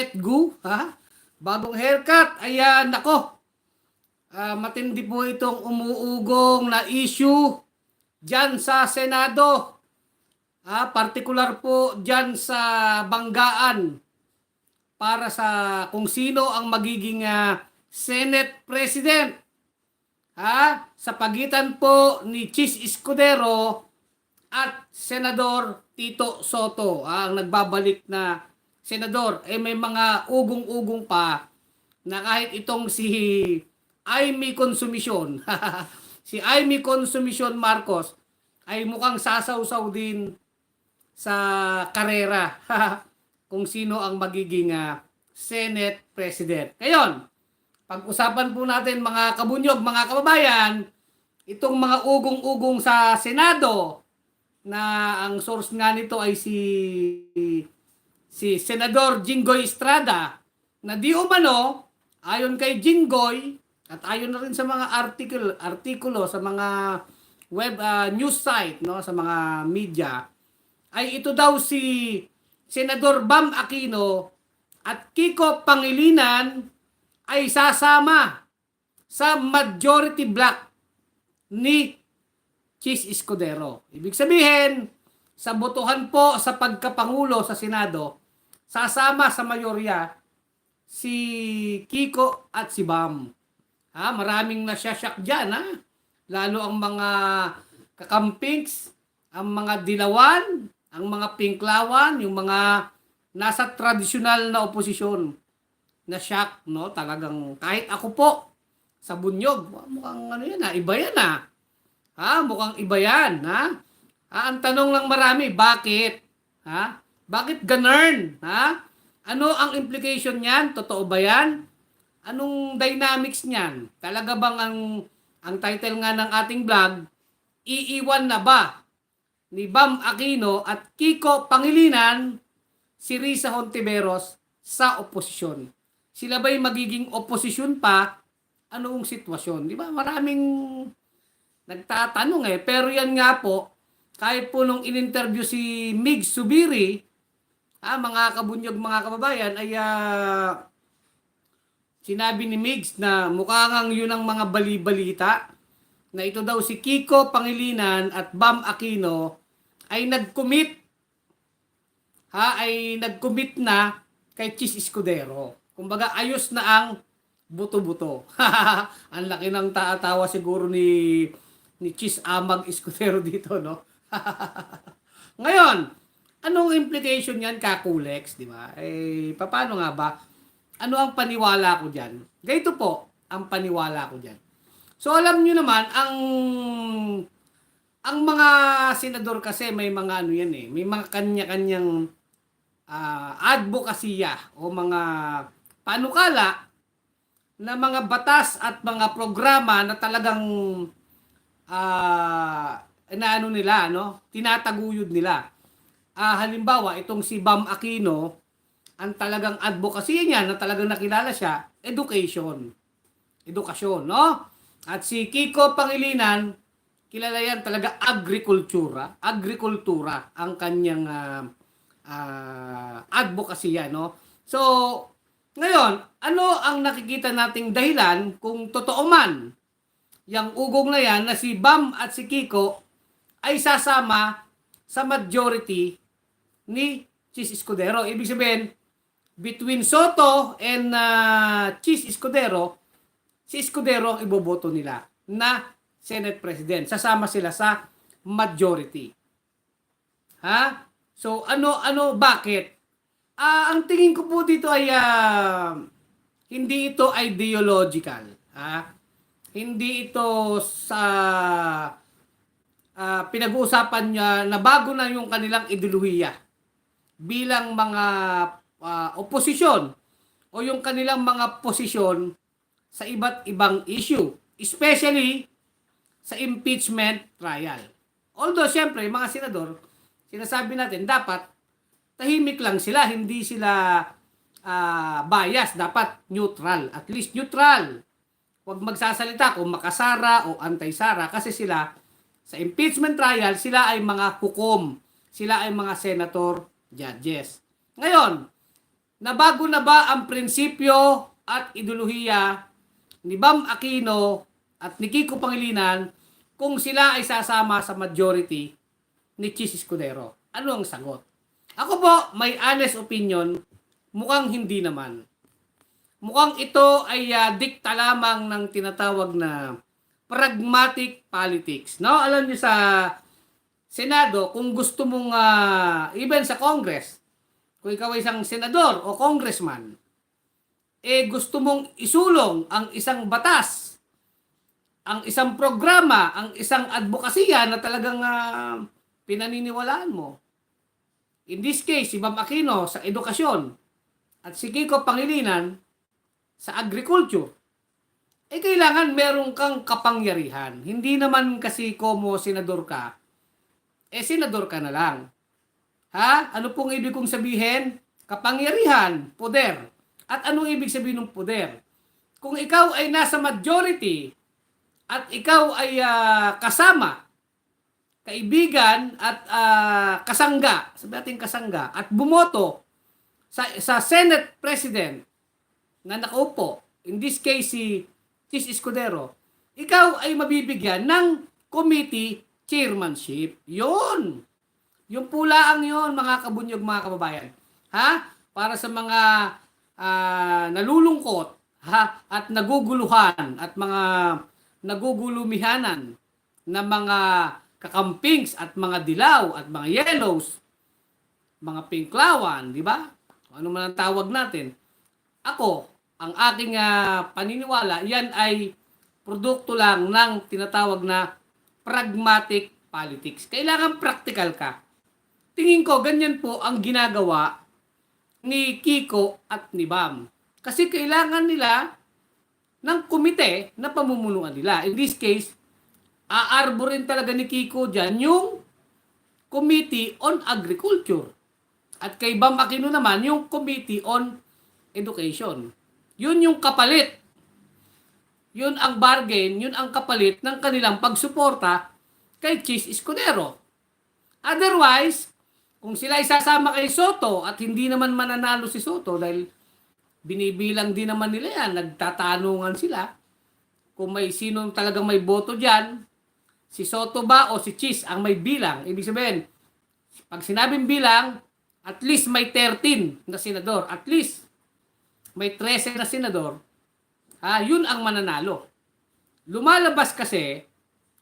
Petgu, ha? Bagong haircut. Ayan, nako. Ah, matindi po itong umuugong na issue dyan sa Senado. Ah, partikular po dyan sa Banggaan para sa kung sino ang magiging ah, Senate President. Ha? Sa pagitan po ni Chis Escudero at Senador Tito Soto, ah, ang nagbabalik na senador, eh may mga ugong-ugong pa na kahit itong si Aimee Consumition, si Aimee Consumition Marcos ay mukhang sasawsaw din sa karera kung sino ang magiging ah, Senate President. Ngayon, pag-usapan po natin mga kabunyog, mga kababayan, itong mga ugong-ugong sa Senado na ang source nga nito ay si si Senador Jinggoy Estrada na di umano ayon kay Jinggoy at ayon na rin sa mga article artikulo sa mga web ah, news site no sa mga media ay ito daw si Senador Bam Aquino at Kiko Pangilinan ay sasama sa majority block ni Chis Escudero. Ibig sabihin, sa botohan po sa pagkapangulo sa Senado, sasama sa mayorya si Kiko at si Bam. Ha, maraming nasyasyak dyan, ha? Lalo ang mga kakampings, ang mga dilawan, ang mga pinklawan, yung mga nasa tradisyonal na oposisyon na shock, no? Talagang kahit ako po sa bunyog, mukhang ano yan, ha? iba yan ha. Ha, mukhang iba yan, ha? ha? Ang tanong lang marami, bakit? Ha? Bakit ganern? Ha? Ano ang implication niyan? Totoo ba yan? Anong dynamics niyan? Talaga bang ang ang title nga ng ating vlog, iiwan na ba ni Bam Aquino at Kiko Pangilinan si Risa Hontiveros sa oposisyon? Sila ba'y magiging oposisyon pa? Anong sitwasyon? Di ba? Maraming nagtatanong eh. Pero yan nga po, kahit po nung in-interview si Mig Subiri, ah, mga kabunyog, mga kababayan, ay ah, sinabi ni Migs na mukha ngang yun ang mga bali-balita na ito daw si Kiko Pangilinan at Bam Aquino ay nag-commit ha ay nag-commit na kay Chis Escudero. Kumbaga ayos na ang buto-buto. ang laki ng tawa siguro ni ni Chis Amag Escudero dito, no? Ngayon, anong implication niyan kakulex, di ba? Eh, paano nga ba? Ano ang paniwala ko diyan? Ganito po ang paniwala ko diyan. So alam niyo naman ang ang mga senador kasi may mga ano yan eh, may mga kanya-kanyang uh, advokasya o mga panukala na mga batas at mga programa na talagang uh, na ano nila, no? Tinataguyod nila. Ah, halimbawa, itong si Bam Aquino, ang talagang advocacy niya na talagang nakilala siya, education. Edukasyon, no? At si Kiko Pangilinan, kilala yan talaga agrikultura. Agrikultura ang kanyang uh, uh, advocacy yan, no? So, ngayon, ano ang nakikita nating dahilan kung totoo man yung ugong na yan na si Bam at si Kiko ay sasama sa majority ni Chis Escudero. Ibig sabihin, between Soto and uh, Chis Escudero, si Escudero ang iboboto nila na Senate President. Sasama sila sa majority. Ha? So ano ano bakit? Ah, ang tingin ko po dito ay uh, hindi ito ideological. Ha? Hindi ito sa uh, pinag-uusapan niya na bago na yung kanilang ideolohiya bilang mga uh, oposisyon o yung kanilang mga posisyon sa iba't ibang issue, especially sa impeachment trial. Although, siyempre, mga senador, sinasabi natin, dapat tahimik lang sila, hindi sila uh, bias, dapat neutral, at least neutral. Huwag magsasalita kung makasara o anti-sara kasi sila sa impeachment trial, sila ay mga hukom. Sila ay mga senator, judges. Ngayon, Nabago na ba ang prinsipyo at ideolohiya ni Bam Aquino at ni Kiko Pangilinan kung sila ay sasama sa majority ni Chis Escudero? Ano ang sagot? Ako po, may honest opinion, mukhang hindi naman. Mukhang ito ay ah, dikta lamang ng tinatawag na pragmatic politics. No? Alam niyo sa Senado, kung gusto mong, ah, even sa Congress, kung ikaw ay isang senador o congressman, eh gusto mong isulong ang isang batas, ang isang programa, ang isang advokasya na talagang ah, pinaniniwalaan mo. In this case, si Bam Aquino sa edukasyon at si Kiko Pangilinan sa agriculture. Eh kailangan meron kang kapangyarihan. Hindi naman kasi como senador ka, eh senador ka na lang. Ha? Ano pong ibig kong sabihin? Kapangyarihan, poder. At anong ibig sabihin ng poder? Kung ikaw ay nasa majority at ikaw ay ah, kasama, kaibigan at ah, kasangga, sabi natin kasangga, at bumoto sa, sa Senate President na nakaupo, in this case si Chis Escudero, ikaw ay mabibigyan ng committee chairmanship. Yun! Yung pulaang yon mga kabunyog, mga kababayan. Ha? Para sa mga ah, nalulungkot ha? at naguguluhan at mga nagugulumihanan na mga kakampings at mga dilaw at mga yellows, mga pinklawan, di ba? Ano man ang tawag natin. Ako, ang aking ah, paniniwala, yan ay produkto lang ng tinatawag na pragmatic politics. Kailangan practical ka. Tingin ko, ganyan po ang ginagawa ni Kiko at ni Bam. Kasi kailangan nila ng komite na pamumunuan nila. In this case, aarborin talaga ni Kiko dyan yung Committee on Agriculture. At kay Bam Aquino naman, yung Committee on Education. Yun yung kapalit. Yun ang bargain, yun ang kapalit ng kanilang pagsuporta kay Chis Escudero. Otherwise, kung sila isasama kay Soto at hindi naman mananalo si Soto dahil binibilang din naman nila yan, nagtatanungan sila kung may sino talagang may boto dyan, si Soto ba o si Chis ang may bilang. Ibig sabihin, pag sinabing bilang, at least may 13 na senador. At least may 13 na senador. Ah, yun ang mananalo. Lumalabas kasi,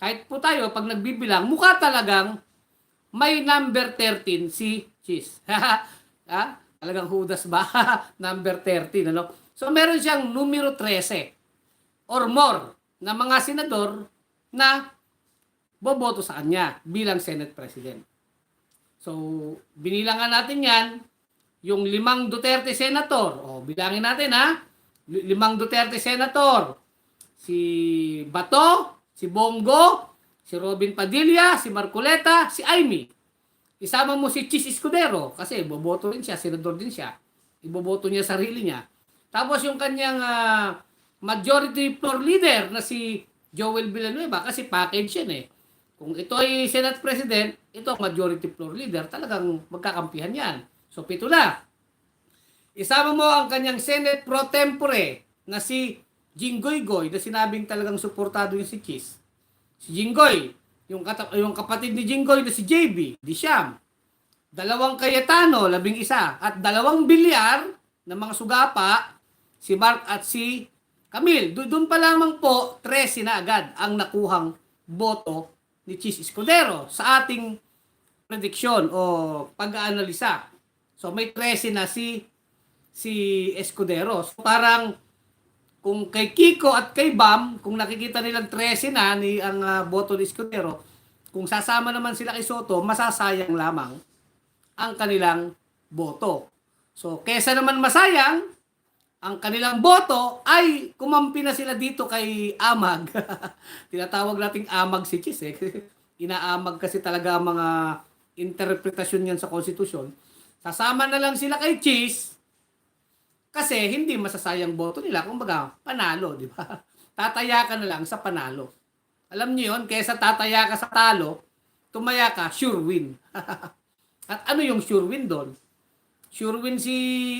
kahit po tayo, pag nagbibilang, mukha talagang may number 13 si Chis. ha? Talagang hudas ba? number 13, ano? So, meron siyang numero 13 or more na mga senador na boboto sa kanya bilang Senate President. So, binilangan natin yan, yung limang Duterte Senator. O, bilangin natin ha. Li- Limang Duterte Senator. Si Bato, si Bongo, si Robin Padilla, si Marcoleta, si Aimee. Isama mo si Chis Escudero kasi boboto rin siya, senador din siya. Iboboto niya sarili niya. Tapos yung kanyang ah, majority floor leader na si Joel Villanueva kasi package yan eh. Kung ito ay Senate President, ito ang majority floor leader, talagang magkakampihan yan. So pito na. Isama mo ang kanyang Senate pro tempore na si Jinggoy Goy na sinabing talagang suportado niya si Chis. Si Jinggoy, yung, kata- yung kapatid ni Jinggoy na si JB, di Siyam. Dalawang Cayetano, labing isa. At dalawang bilyar na mga sugapa, si Mark at si Camille. Do- Doon pa lamang po, 13 na agad ang nakuhang boto ni Chis Escudero sa ating prediksyon o pag-aanalisa. So may 13 na si si Escudero. So, parang kung kay Kiko at kay Bam, kung nakikita nilang 13 na ni ang ah, boto ni Escudero, kung sasama naman sila kay Soto, masasayang lamang ang kanilang boto. So, kesa naman masayang, ang kanilang boto ay kumampi na sila dito kay Amag. Tinatawag nating Amag si Chis eh. Inaamag kasi talaga mga interpretasyon yan sa konstitusyon. Sasama na lang sila kay Chis kasi hindi masasayang boto nila. Kung baga, panalo, di ba? Tataya ka na lang sa panalo. Alam niyo yun, kesa tataya ka sa talo, tumaya ka, sure win. At ano yung sure win doon? sure win si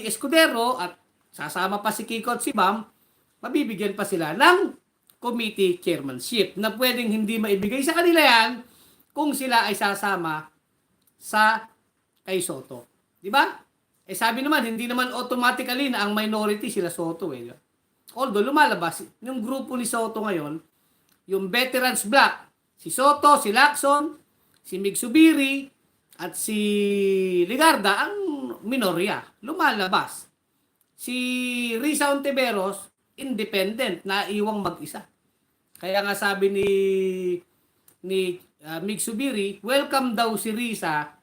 Escudero at sasama pa si Kiko at si Bam, mabibigyan pa sila ng committee chairmanship na pwedeng hindi maibigay sa kanila yan kung sila ay sasama sa kay Soto. Di ba? Eh sabi naman, hindi naman automatically na ang minority sila Soto eh. Although lumalabas, yung grupo ni Soto ngayon, yung veterans black, si Soto, si Lacson, si Migsubiri, at si Ligarda, ang minorya. Lumalabas. Si Risa Ontiveros, independent, naiwang mag-isa. Kaya nga sabi ni ni uh, Migsubiri, welcome daw si Risa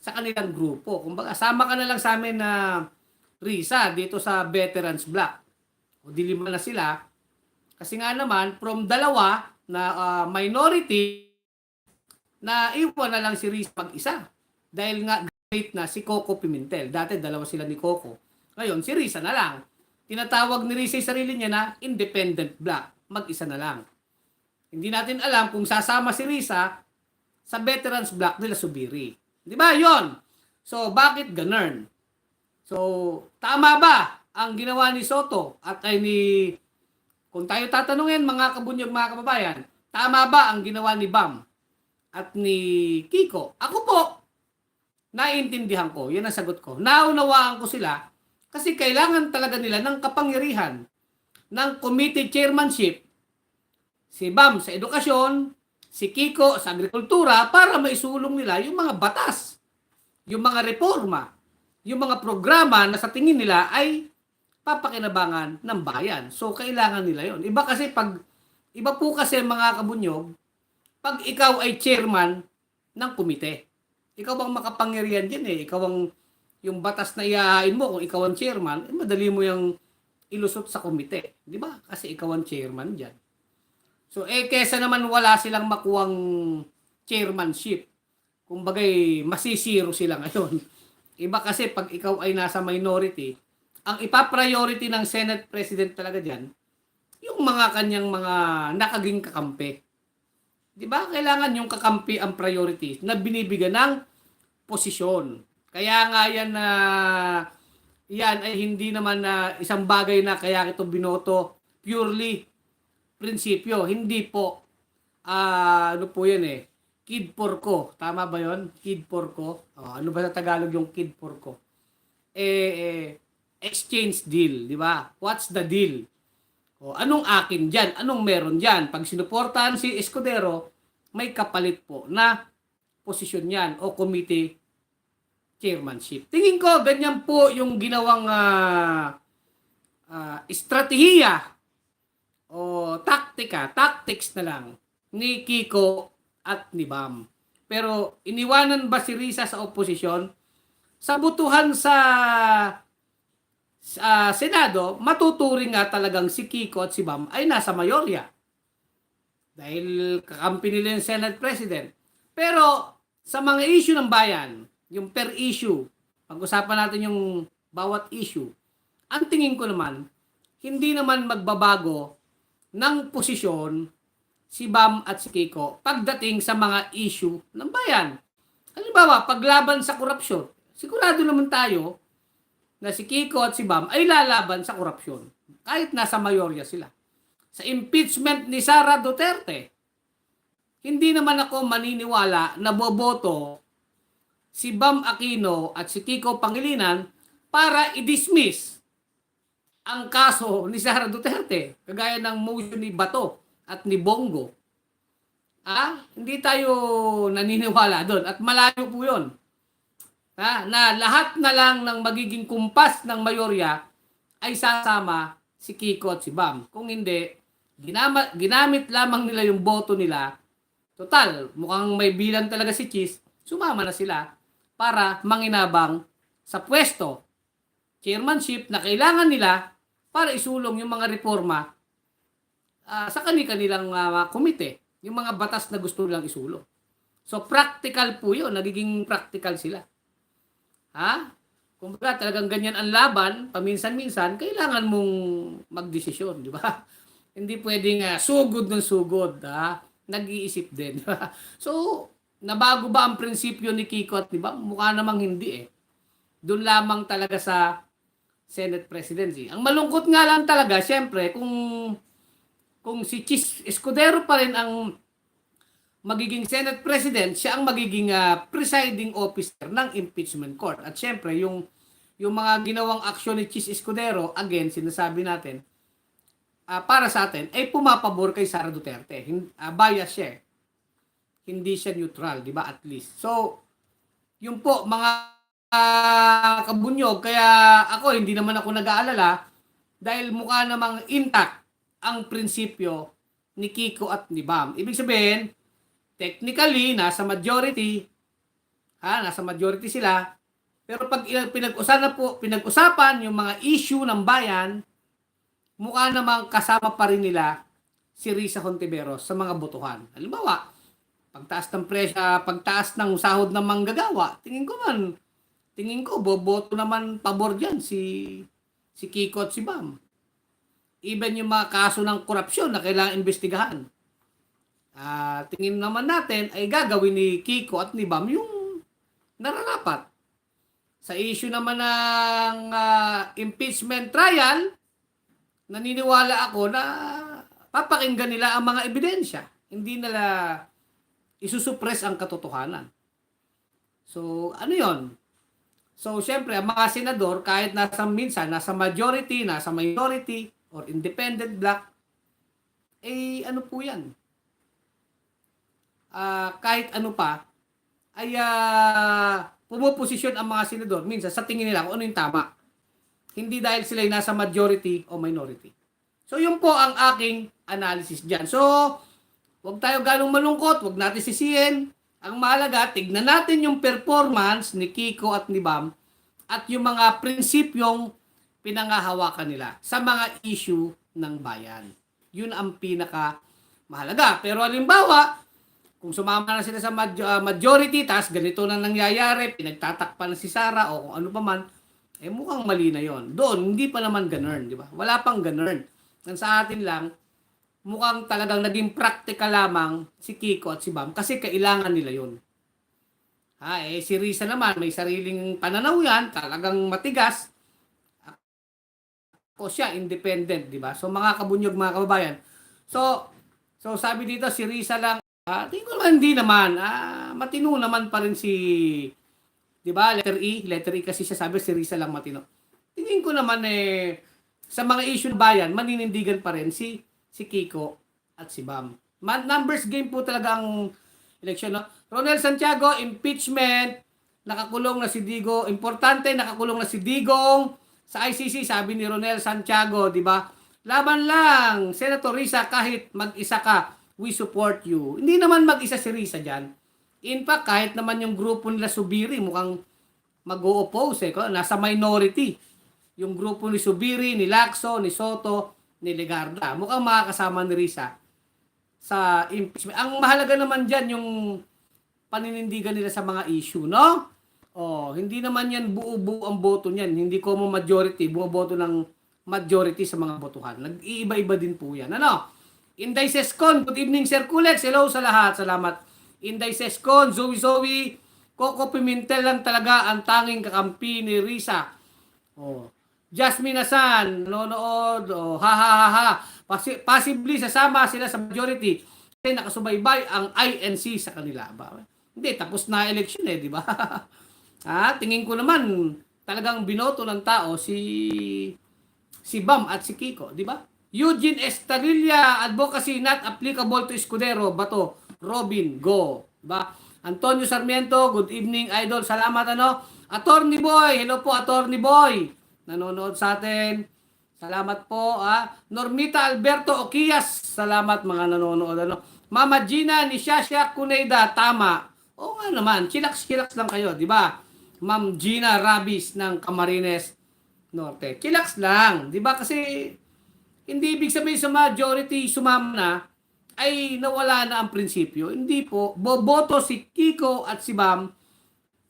sa kanilang grupo. Kumbaga, sama ka na lang sa amin na Risa dito sa Veterans Black. O dilima na sila. Kasi nga naman, from dalawa na ah, minority, na iwan na lang si Risa mag-isa. Dahil nga great na si Coco Pimentel. Dati dalawa sila ni Coco. Ngayon, si Risa na lang. Tinatawag ni Risa yung sarili niya na independent black. Mag-isa na lang. Hindi natin alam kung sasama si Risa sa veterans black nila Subiri. Di ba? Yon. So, bakit ganun? So, tama ba ang ginawa ni Soto at ay ni kung tayo tatanungin mga kabunyog mga kababayan, tama ba ang ginawa ni Bam at ni Kiko? Ako po, naiintindihan ko. Yan ang sagot ko. Naunawaan ko sila kasi kailangan talaga nila ng kapangyarihan ng committee chairmanship si Bam sa edukasyon, si Kiko sa agrikultura para maisulong nila yung mga batas, yung mga reforma, yung mga programa na sa tingin nila ay papakinabangan ng bayan. So, kailangan nila yon. Iba kasi pag, iba po kasi mga kabunyog, pag ikaw ay chairman ng komite. Ikaw ang makapangyarihan din eh. Ikaw ang, yung batas na iahain mo, kung ikaw ang chairman, eh, madali mo yung ilusot sa komite. Di ba? Kasi ikaw ang chairman dyan. So, eh, kesa naman wala silang makuwang chairmanship. Kumbagay, masisiro sila ngayon. Iba kasi pag ikaw ay nasa minority, ang ipa-priority ng Senate President talaga dyan, yung mga kanyang mga nakaging kakampi. Di ba? Kailangan yung kakampi ang priority na binibigyan ng posisyon. Kaya nga yan na yan ay hindi naman na isang bagay na kaya ito binoto purely prinsipyo. Hindi po ah ano po yan eh kid porko. Tama ba yon? Kid porko. Oh, ano ba sa Tagalog yung kid porko? Eh, eh exchange deal, di ba? What's the deal? O, anong akin dyan? Anong meron dyan? Pag sinuportahan si Escudero, may kapalit po na posisyon yan o committee chairmanship. Tingin ko, ganyan po yung ginawang uh, uh, estratehiya o taktika, tactics na lang ni Kiko at ni Bam. Pero iniwanan ba si Risa sa oposisyon? Sa butuhan sa sa Senado, matuturing nga talagang si Kiko at si Bam ay nasa mayorya. Dahil kakampi nila yung Senate President. Pero sa mga issue ng bayan, yung per issue, pag-usapan natin yung bawat issue, ang tingin ko naman, hindi naman magbabago ng posisyon si Bam at si Kiko pagdating sa mga issue ng bayan. Halimbawa, paglaban sa korupsyon, sigurado naman tayo na si Kiko at si Bam ay lalaban sa korupsyon. Kahit nasa mayorya sila. Sa impeachment ni Sara Duterte, hindi naman ako maniniwala na boboto si Bam Aquino at si Kiko Pangilinan para i-dismiss ang kaso ni Sara Duterte, kagaya ng motion ni Bato at ni Bongo. Ah, hindi tayo naniniwala doon at malayo po 'yon ha, na lahat na lang ng magiging kumpas ng mayorya ay sasama si Kiko at si Bam. Kung hindi, ginama, ginamit lamang nila yung boto nila. Total, mukhang may bilang talaga si Cheese, sumama na sila para manginabang sa pwesto, chairmanship na kailangan nila para isulong yung mga reforma uh, sa kanilang uh, komite, yung mga batas na gusto nilang isulong. So practical po yun, nagiging practical sila. Ha? Kung ba talagang ganyan ang laban, paminsan-minsan, kailangan mong magdesisyon, di ba? Hindi pwedeng uh, sugod ng sugod, ha? Nag-iisip din. so, nabago ba ang prinsipyo ni Kiko at di ba? Mukha namang hindi eh. doon lamang talaga sa Senate presidency. Ang malungkot nga lang talaga, syempre, kung kung si Chis Escudero pa rin ang magiging Senate President, siya ang magiging ah, presiding officer ng impeachment court. At syempre, yung yung mga ginawang aksyon ni Chis Escudero, again, sinasabi natin, ah, para sa atin, ay pumapabor kay Sara Duterte. Hin- ah, bias siya eh. Hindi siya neutral, di ba? At least. So, yun po, mga ah, kabunyog, kaya ako, hindi naman ako nag-aalala dahil mukha namang intact ang prinsipyo ni Kiko at ni Bam. Ibig sabihin, technically, nasa majority, ha, nasa majority sila, pero pag pinag-usapan po, pinag-usapan yung mga issue ng bayan, mukha namang kasama pa rin nila si Risa Hontiveros sa mga botohan. Halimbawa, pagtaas ng presyo, pagtaas ng sahod ng manggagawa, tingin ko man, tingin ko boboto naman pabor diyan si si Kiko at si Bam. Even yung mga kaso ng korupsyon na kailangan investigahan. Ah, tingin naman natin ay gagawin ni Kiko at ni Bam yung nararapat. Sa issue naman ng ah, impeachment trial, naniniwala ako na papakinggan nila ang mga ebidensya. Hindi nila isusuppress ang katotohanan. So, ano yon? So, syempre, ang mga senador, kahit nasa minsan, nasa majority, nasa minority, or independent block, eh, ano po yan? Ah, kahit ano pa, ay ah, pumuposisyon ang mga senador, minsan, sa tingin nila kung ano yung tama. Hindi dahil sila ay nasa majority o minority. So, yun po ang aking analysis dyan. So, Huwag tayo ganong malungkot, huwag natin sisihin. Ang mahalaga, tignan natin yung performance ni Kiko at ni Bam at yung mga prinsipyong pinangahawakan nila sa mga issue ng bayan. Yun ang pinaka mahalaga. Pero halimbawa, kung sumama na sila sa ah, majority, tas ganito na nangyayari, pinagtatakpan na si Sara o kung ano pa man, eh mukhang mali na yon. Doon, hindi pa naman ganun, di ba? Wala pang ganun. Ang sa atin lang, mukhang talagang naging practical lamang si Kiko at si Bam kasi kailangan nila yon. Ha, eh si Risa naman may sariling pananaw yan, talagang matigas. Ako siya independent, di ba? So mga kabunyog, mga kababayan. So so sabi dito si Risa lang, ah, tingin ko naman hindi naman, ah, matino naman pa rin si di ba? Letter E, letter E kasi siya sabi si Risa lang matino. Tingin ko naman eh sa mga issue ng bayan, maninindigan pa rin si si Kiko at si Bam. Man, numbers game po talaga ang eleksyon. No? Ronel Santiago, impeachment, nakakulong na si Digo. Importante, nakakulong na si Digong. Sa ICC, sabi ni Ronel Santiago, di ba? Laban lang, Senator Risa, kahit mag-isa ka, we support you. Hindi naman mag-isa si Risa dyan. In fact, kahit naman yung grupo nila Subiri, mukhang mag-o-oppose eh. Nasa minority. Yung grupo ni Subiri, ni Lacson, ni Soto, ni Legarda. Mukhang makakasama ni Risa sa impeachment. Ang mahalaga naman dyan yung paninindigan nila sa mga issue, no? Oh, hindi naman yan buo-buo ang boto niyan. Hindi ko mo majority, bumoboto ng majority sa mga botohan. Nag-iiba-iba din po yan. Ano? Inday Sescon, good evening Sir Kulex. Hello sa lahat. Salamat. Inday Sescon, Zoe Zoe, Coco Pimentel lang talaga ang tanging kakampi ni Risa. Oh. Jasmine Asan, nanonood, oh, ha ha ha ha. Possibly sasama sila sa majority kasi nakasubaybay ang INC sa kanila. Ba? Hindi, tapos na election eh, di ba? ha, tingin ko naman talagang binoto ng tao si si Bam at si Kiko, di ba? Eugene Estarilla, advocacy not applicable to Escudero, Bato, Robin, go. Ba? Antonio Sarmiento, good evening idol. Salamat ano. Attorney Boy, hello po Attorney Boy nanonood sa atin. Salamat po. Ah. Normita Alberto Okias. Salamat mga nanonood. Ano. Mama Gina ni Shasha Kuneda. Tama. Oo nga naman. Chillax-chillax lang kayo. di ba? Ma'am Gina Rabis ng Camarines Norte. Chillax lang. di ba? Kasi hindi ibig sabihin sa majority sumama na ay nawala na ang prinsipyo. Hindi po. Boboto si Kiko at si Bam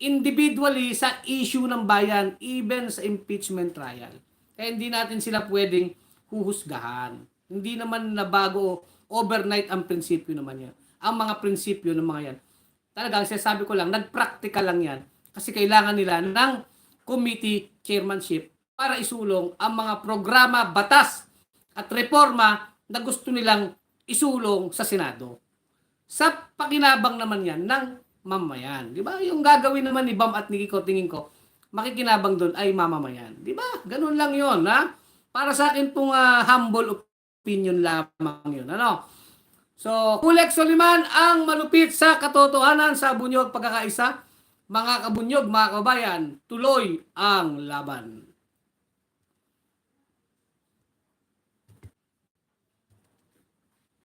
individually sa issue ng bayan, even sa impeachment trial. Kaya hindi natin sila pwedeng huhusgahan. Hindi naman na bago overnight ang prinsipyo naman yan. Ang mga prinsipyo ng mga yan. Talagang sinasabi ko lang, nagpractical lang yan. Kasi kailangan nila ng committee chairmanship para isulong ang mga programa, batas at reforma na gusto nilang isulong sa Senado. Sa pakinabang naman yan ng mamayan. Di ba? Yung gagawin naman ni Bam at ni Kiko, tingin ko, makikinabang doon ay mamamayan. Di ba? Ganun lang yon ha? Para sa akin pong ah, humble opinion lamang yun. Ano? So, Kulek Soliman ang malupit sa katotohanan sa bunyog pagkakaisa. Mga kabunyog, mga kabayan, tuloy ang laban.